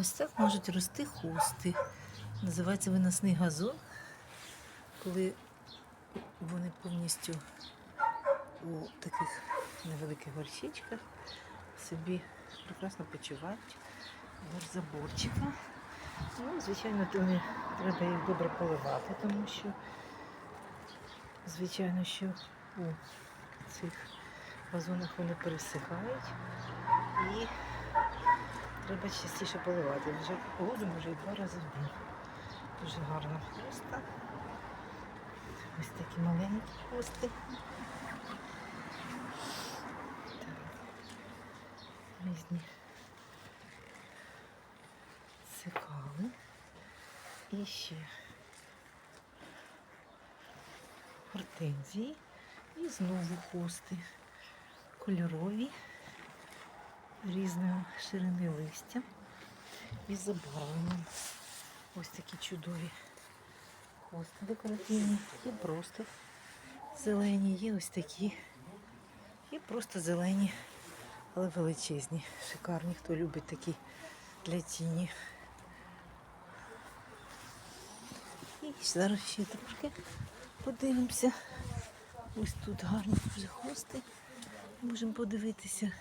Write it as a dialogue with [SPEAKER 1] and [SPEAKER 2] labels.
[SPEAKER 1] Ось так можуть рости хости. Називається виносний газон, коли вони повністю у таких невеликих горщичках собі прекрасно почувають без заборчика. Ну, звичайно, то треба їх добре поливати, тому що, звичайно, що у цих вазонах вони пересихають і треба частіше поливати. Вже погоду і два рази в день. Дуже гарно хвоста. Ось такі маленькі хвости. Різні цикали. І ще гортензії. І знову хости. Кольорові, різної ширини листя і забарвленням. Ось такі чудові хости декоративні. Є просто зелені, є ось такі. Є просто зелені, але величезні. Шикарні, хто любить такі для тіні. І зараз ще трошки подивимося. Ось тут гарні вже хости. Можемо подивитися.